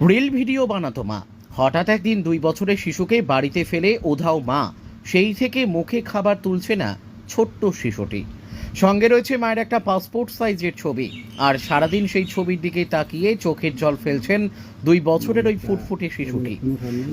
Reel video বানাতো মা। হঠাৎ একদিন দুই বছরের শিশুকে বাড়িতে ফেলে ওধাও মা। সেই থেকে মুখে খাবার তুলছে না ছোট্ট শিশুটি। সঙ্গে রয়েছে মায়ের একটা পাসপোর্ট সাইজের ছবি। আর সারাদিন সেই ছবির দিকে তাকিয়ে চোখের জল ফেলছেন দুই বছরের ওই ফুটফুটে শিশুটি।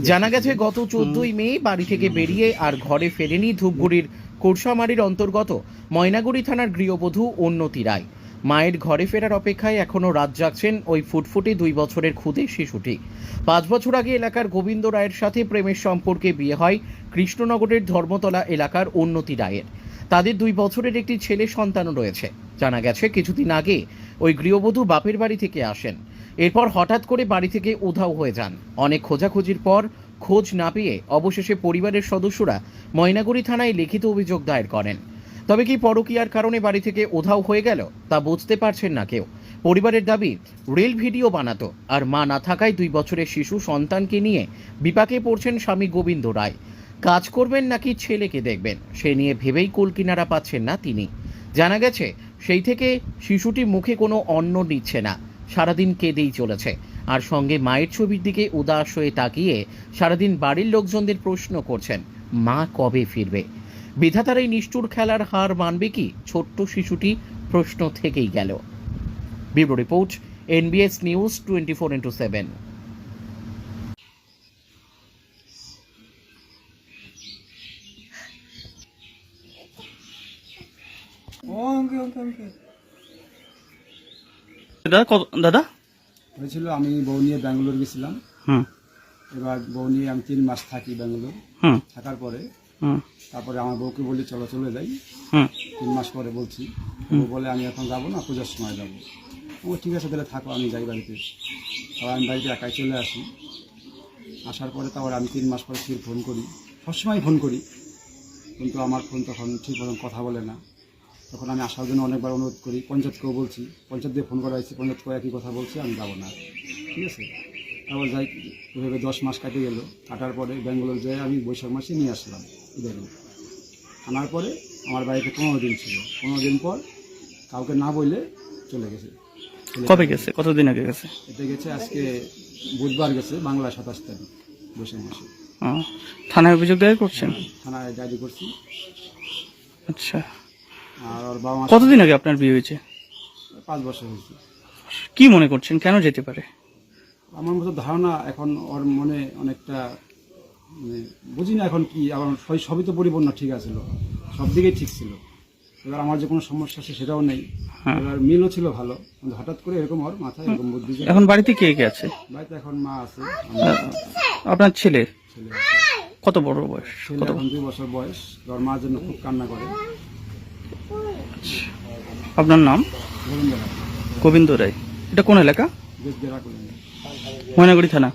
জানা গেছে, গত চোদ্দই মে বাড়ি থেকে বেরিয়ে আর ঘরে ফেরেনি ধূপগুড়ির কোরসামারির অন্তর্গত ময়নাগুড়ি থানার গৃহবধূ উন্নতি রায়। মায়ের ঘরে ফেরার অপেক্ষায় এখনও রাত জাগছেন ওই ফুটফুটে দুই বছরের খুদে শিশুটি। পাঁচ বছর আগে এলাকার গোবিন্দ রায়ের সাথে প্রেমের সম্পর্কে বিয়ে হয় কৃষ্ণনগরের ধর্মতলা এলাকার উন্নতি রায়ের। তাদের দুই বছরের একটি ছেলে সন্তানও রয়েছে। জানা গেছে, কিছুদিন আগে ওই গৃহবধূ বাপের বাড়ি থেকে আসেন। এরপর হঠাৎ করে বাড়ি থেকে উধাও হয়ে যান। অনেক খোঁজাখুঁজির পর খোঁজ না পেয়ে অবশেষে পরিবারের সদস্যরা ময়নাগুড়ি থানায় লিখিত অভিযোগ দায়ের করেন। তবে কি পরকীয়ার কারণে বাড়ি থেকে ওধাও হয়ে গেল, তা বুঝতে পারছেন না কেউ। পরিবারের দাবি, রিল ভিডিও বানাতো, আর মা না থাকায় দুই বছরের শিশু সন্তানকে নিয়ে বিপাকে পড়ছেন স্বামী গোবিন্দ রায়। কাজ করবেন নাকি ছেলেকে দেখবেন, সে নিয়ে ভেবেই কুল কিনারা পাচ্ছেন না তিনি। জানা গেছে, সেই থেকে শিশুটি মুখে কোনো অন্ন নিচ্ছে না, সারাদিন কেঁদেই চলেছে। আর সঙ্গে মায়ের ছবির দিকে উদাস হয়ে তাকিয়ে সারাদিন বাড়ির লোকজনদের প্রশ্ন করছেন, মা কবে ফিরবে? বিধাতার এই নিষ্ঠুর খেলার হার মানবে কি? ছোট্ট শিশুটি প্রশ্ন থেকেই গেল। Bureau report NBS news twenty four into seven. দাদা কত দাদা? হয়েছিল আমি বউ নিয়ে ব্যাঙ্গালোর গেছিলাম। হুম। এবার বউ নিয়ে আমি তিন মাস থাকি ব্যাঙ্গালোর। হুম। থাকার পরে তারপরে আমার বউকে বলি চলো চলে যাই। তিন মাস পরে বলছি। বউ বলে আমি এখন যাব না পূজার সময় যাব। ও ঠিক আছে তাহলে থাকো আমি যাই বাড়িতে। তারপর আমি বাড়িতে একাই চলে আসি। আসার পরে তারপর আমি তিন মাস পরে ফির ফোন করি। সবসময় ফোন করি। কিন্তু আমার ফোন তখন ঠিক মতন কথা বলে না। তখন আমি আসার জন্য অনেকবার অনুরোধ করি। পঞ্চায়েতকেও বলছি পঞ্চায়েত দিয়ে ফোন করা হয়েছে পঞ্চায়েত করে একই কথা বলছি আমি যাব না। ঠিক আছে? তারপর যাই এভাবে দশ মাস কাটে গেল। কাটার পরে ব্যাঙ্গালোর যেয়ে আমি বৈশাখ মাসে নিয়ে আসলাম ইদানিং আনার পরে আমার বাড়িতে পনেরো দিন ছিল। পনেরো দিন পর কাউকে না বললে চলে গেছে। কবে গেছে। কতদিন আগে গেছে? এটা গেছে আজকে বুধবার গেছে বাংলা সাতাশ তারিখ বৈশাখ মাসে। থানায় অভিযোগ দায়ের করছেন? থানায় ডায়েরি করছি। আচ্ছা। আর ওর বাবা কতদিন আগে আপনার বিয়ে হয়েছে? পাঁচ বছর হয়েছে। কি মনে করছেন? কেন যেতে পারে? আমার মতো ধারণা এখন ওর মনে অনেকটা মানে বুঝি না এখন কি আমার সবই- সবই তো পরিপূর্ণ ঠিক আছিল সব দিকেই ঠিক ছিল। এবার আমার যে কোনো সমস্যা আছে সেটাও নেই। হ্যাঁ। এবার মিলও ছিল ভালো। কিন্তু হঠাৎ করে এরকম ওর মাথায় এরকম বুদ্ধি এখন বাড়িতে কে কে আছে? বাড়িতে এখন মা আছে। আপনার ছেলে? ছেলে আছে। কত বড় বয়স? ছেলে কত এখন দুই বছর বয়স। ওর মার জন্য খুব কান্না করে। আপনার নাম? গোবিন্দ রায়। গোবিন্দ রায়। এটা কোন এলাকা? বেশ দেরা করলেন ময়নাগুড়ি থানা?